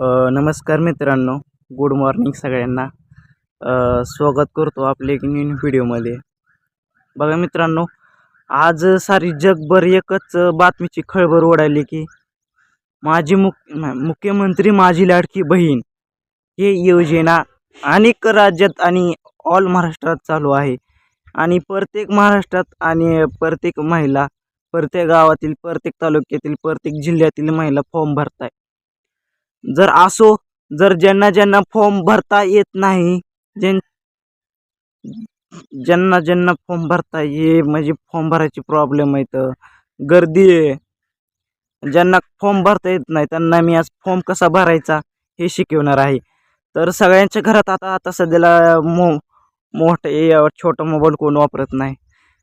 नमस्कार मित्रांनो. Good morning सगळ्यांना. स्वागत करतो आपले एक नवीन व्हिडिओमध्ये. बघा मित्रांनो आज सारी जगभर एकच बातमीची खळबळ उडाली की माझी मुख मुख्यमंत्री माझी लाडकी बहीण हे योजना अनेक राज्यात आणि ऑल महाराष्ट्रात चालू आहे. आणि प्रत्येक महाराष्ट्रात आणि प्रत्येक महिला प्रत्येक गावातील प्रत्येक तालुक्यातील प्रत्येक जिल्ह्यातील महिला फॉर्म भरताय. जर असो जर ज्यांना ज्यांना फॉर्म भरता येत नाही ज्यां ज्यांना ज्यांना फॉर्म भरता ये म्हणजे फॉर्म भरायची प्रॉब्लेम आहेत गर्दी आहे. ज्यांना फॉर्म भरता येत नाही त्यांना मी आज फॉर्म कसा भरायचा हे शिकवणार आहे. तर सगळ्यांच्या घरात आता आता सध्याला मो मोठे छोटा मोबाईल कोण वापरत नाही.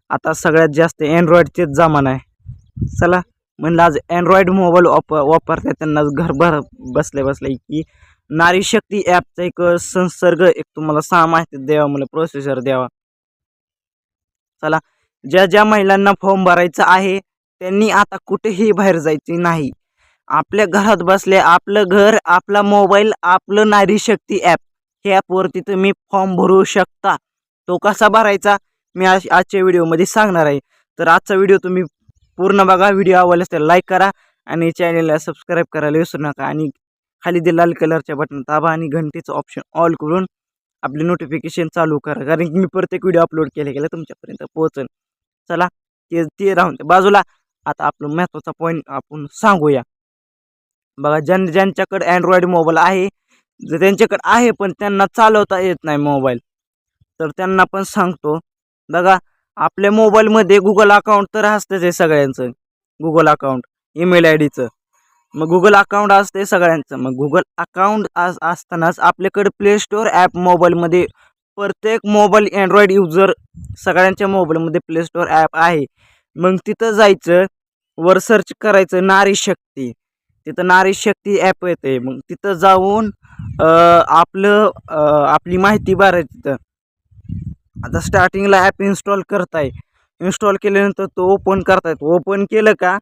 आता सगळ्यात जास्त अँड्रॉइडचेच जमाना आहे. चला. म्हणलं आज अँड्रॉइड मोबाईल वाप वापरतात त्यांना घरभर बसल्या बसल्या की नारी शक्ती ॲपचा एक संसर्ग एक तुम्हाला सहा माहिती द्यावा मला प्रोसेसर द्यावा. चला ज्या ज्या महिलांना फॉर्म भरायचा आहे त्यांनी आता कुठेही बाहेर जायचे नाही. आपल्या घरात बसले आपलं घर आपला मोबाईल आपलं नारी शक्ती ॲप हे ॲपवरती तुम्ही फॉर्म भरू शकता. तो कसा भरायचा? मी आज आजच्या व्हिडिओमध्ये सांगणार आहे. तर आजचा व्हिडिओ तुम्ही पूर्ण बघा. व्हिडिओ आवडल्यास तर लाईक करा आणि चॅनलला सबस्क्राईब करायला विसरू नका. आणि खाली ते लाल कलरच्या बटन दाबा आणि घंटीचं ऑप्शन ऑल करून आपले नोटिफिकेशन चालू करा. कारण की मी प्रत्येक व्हिडिओ अपलोड केले गेले तुमच्यापर्यंत पोहोचेल चला ते ते राहून बाजूला आता आपलं महत्त्वाचा पॉईंट आपण सांगूया. बघा ज्यां ज्यांच्याकडे अँड्रॉइड मोबाईल आहे जर त्यांच्याकडे आहे पण त्यांना चालवता येत नाही मोबाईल तर त्यांना पण सांगतो. बघा आपल्या मोबाईलमध्ये गुगल अकाउंट तर असतंच आहे सगळ्यांचं. गुगल अकाउंट ईमेल आय डीचं मग गुगल अकाउंट असते सगळ्यांचं. मग गुगल अकाउंट आज असतानाच आपल्याकडे प्ले स्टोअर ॲप मोबाईलमध्ये प्रत्येक मोबाईल अँड्रॉइड युजर सगळ्यांच्या मोबाईलमध्ये प्ले स्टोअर ॲप आहे. मग तिथं जायचं वर सर्च करायचं नारी शक्ती. तिथं नारी शक्ती ॲप येते मग तिथं जाऊन आपलं आपली माहिती भरायची. तिथं आता स्टार्टिंगला ॲप इन्स्टॉल करताय. इन्स्टॉल केल्यानंतर तो ओपन करतायत. ओपन केलं का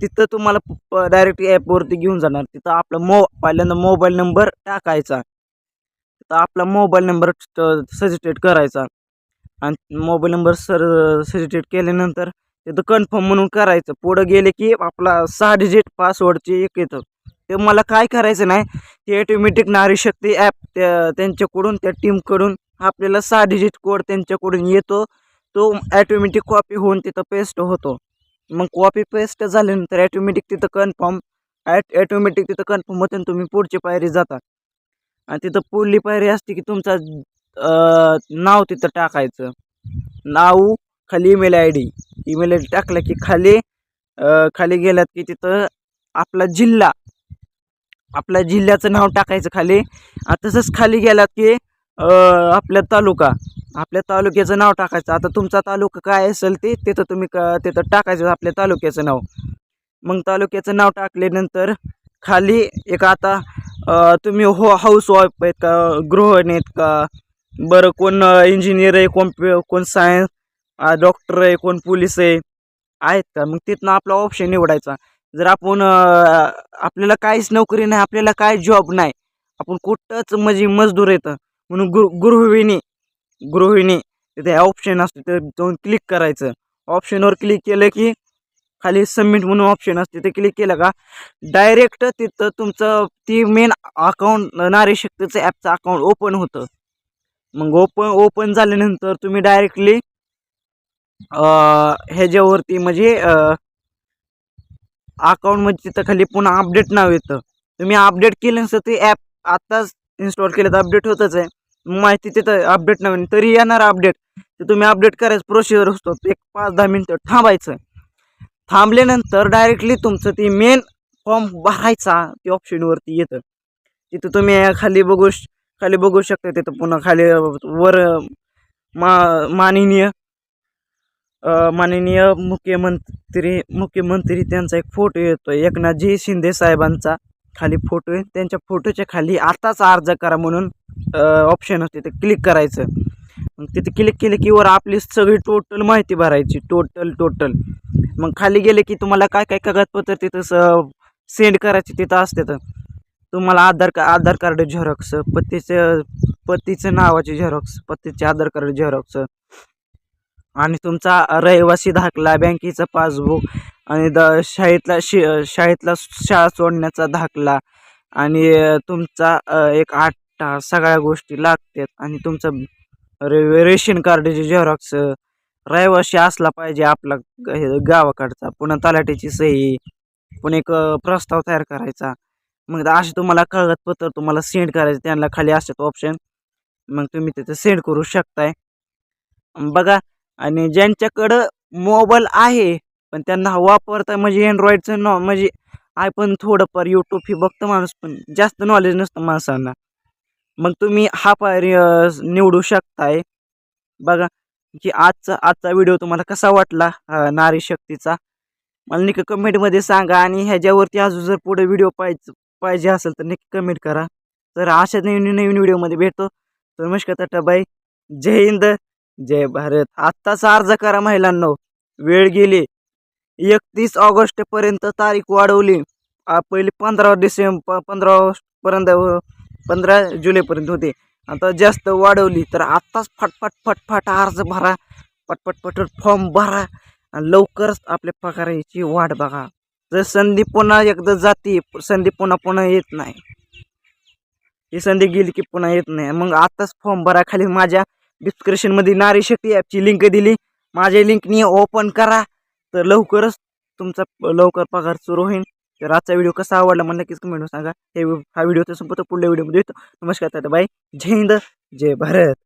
तिथं तुम्हाला डायरेक्ट ॲपवरती घेऊन जाणार. तिथं आपला मो पहिल्यांदा मोबाईल नंबर टाकायचा. तिथं आपला मोबाईल नंबर सजेस्टेड करायचा. आणि मोबाईल नंबर सर सजिटेट केल्यानंतर तिथं कन्फर्म म्हणून करायचं. पुढं गेले की आपला सहा डिजिट पासवर्डचे एक येतं. ते मला काय करायचं नाही ते ऑटोमॅटिक नारी शक्ती ॲप त्या त्यांच्याकडून त्या टीमकडून आपल्याला सहा डिजिट कोड त्यांच्याकडून येतो. तो ॲटोमॅटिक कॉपी होऊन तिथं पेस्ट होतो. मग कॉपी पेस्ट झाल्यानंतर ॲटोमॅटिक तिथं कन्फर्म ॲट ॲटोमॅटिक तिथं कन्फर्म होते आणि तुम्ही पुढची पायरी जाता. आणि तिथं पुढली पायरी असते की तुमचा नाव तिथं टाकायचं. नाव खाली email I D email I D टाकलं की खाली खाली गेलात की तिथं आपला जिल्हा. आपल्या जिल्ह्याचं नाव टाकायचं खाली. तसंच खाली गेलात की आपल्या तालुका आपल्या तालुक्याचं नाव टाकायचं. आता तुमचा तालुका काय असेल ते तिथं तुम्ही का तिथं टाकायचं आपल्या तालुक्याचं नाव. मग तालुक्याचं नाव टाकल्यानंतर खाली एक आता तुम्ही हो हाऊस वाईफ आहेत का गृहिणी आहेत का बरं कोण इंजिनियर आहे कोण कोण सायन्स डॉक्टर आहे कोण पोलीस आहे आहेत का? मग तिथनं आपला ऑप्शन निवडायचा. जर आपण आपल्याला काहीच नोकरी नाही आपल्याला काय जॉब नाही आपण कुठंच म्हणजे मजदूर येतं म्हणून गृ गृहिणी गृहिणी तिथे ऑप्शन असते ते जाऊन क्लिक करायचं. ऑप्शनवर क्लिक केलं की खाली सबमिट म्हणून ऑप्शन असते ते क्लिक केलं का डायरेक्ट तिथं तुमचं ती मेन अकाउंट नारी शक्तीचं ॲपचं अकाउंट ओपन होतं. मग ओपन ओपन झाल्यानंतर तुम्ही डायरेक्टली ह्याच्यावरती म्हणजे अकाउंट म्हणजे तिथं खाली पुन्हा अपडेट नाव येतं. तुम्ही अपडेट केल्यानंतर ते ॲप आत्ताच इन्स्टॉल केलं तर अपडेट होतच आहे. माहिती तिथं अपडेट नवीन तरी येणार अपडेट ते तुम्ही अपडेट करायचं प्रोसिजर असतो एक पाच दहा मिनटं थांबायचं. थांबल्यानंतर डायरेक्टली तुमचं ती मेन फॉर्म भरायचा ते ऑप्शनवरती येतं. तिथं तुम्ही खाली बघू खाली बघू शकता तिथं पुन्हा खाली वर मा माननीय माननीय मुख्यमंत्री मुख्यमंत्री त्यांचा एक फोटो येतो एकनाथजी शिंदे साहेबांचा. खाली फोटो आहे. त्यांच्या फोटोच्या खाली आताच अर्ज करा म्हणून ऑप्शन असते ते क्लिक करायचं. मग तिथे क्लिक केलं की वर आपली सगळी टोटल माहिती भरायची. टोटल टोटल मग खाली गेले की तुम्हाला काय काय कागदपत्र तिथं स सेंड करायची तिथं असते तर. तुम्हाला आधार का आधार कार्ड झेरॉक्स पतीचं पतीचं नावाचे झेरॉक्स पतीचे आधार कार्ड झेरॉक्स आणि तुमचा रहिवासी दाखला बँकेचं पासबुक आणि द शाळेतला शि शाळेतला शाळा सोडण्याचा दाखला आणि तुमचा एक आठ सगळ्या गोष्टी लागतात. आणि तुमचं रे रेशन कार्डचे झेरॉक्स रहिवासी असला पाहिजे आपला हे गावाकडचा. पुन्हा तलाठीची सही. पुन्हा एक प्रस्ताव तयार करायचा. मग असे तुम्हाला कागदपत्र तुम्हाला सेंड करायचं. त्यांना खाली असतात ऑप्शन मग तुम्ही तिथे सेंड करू शकताय. बघा. आणि ज्यांच्याकडं मोबाईल आहे पण त्यांना वापरता म्हणजे अँड्रॉईडचं नॉ म्हणजे आयफोन थोडंफार यूट्यूब ही बघतं माणूस पण जास्त नॉलेज नसतं माणसांना. मग तुम्ही हा पर्य निवडू शकताय. बघा की आजचा आजचा व्हिडिओ तुम्हाला कसा वाटला नारी शक्तीचा? मला नक्की कमेंटमध्ये सांगा आणि ह्याच्यावरती अजून जर पुढे व्हिडिओ पाहिजे पाहिजे असेल तर नक्की कमेंट करा. तर अशा नवीन नवीन व्हिडिओमध्ये भेटतो. तर नमस्कार टाटा जय हिंद जय भारत. आत्ताचा अर्ज करा महिलांनो. वेळ गेली. एकतीस ऑगस्टपर्यंत तारीख वाढवली. पहिले पंधरा डिसेंबर पंधरा ऑगस्टपर्यंत पंधरा जुलैपर्यंत होते. आता जास्त वाढवली तर आत्ताच फटफट फटफट अर्ज भरा. पटपट पटपट फॉर्म भरा. आणि लवकरच आपल्या पगाराची वाट बघा. जर संधी पुन्हा एकदा जाते संधी पुन्हा पुन्हा येत नाही. ही संधी गेली की पुन्हा येत नाही. मग आत्ताच फॉर्म भरा खाली माझ्या डिस्क्रिप्शनमध्ये नारी शक्ती ॲपची लिंक दिली. माझ्या लिंकनी ओपन करा. तर लवकरच तुमचा लवकर पगार सुरू होईल. तर आजचा व्हिडिओ कसा आवडला मला नक्कीच कमेंट सांगा. हे हा व्हिडिओ तर संपतो पुढल्या व्हिडिओमध्ये येतो. नमस्कार दादा बाय जय हिंद. जय भारत.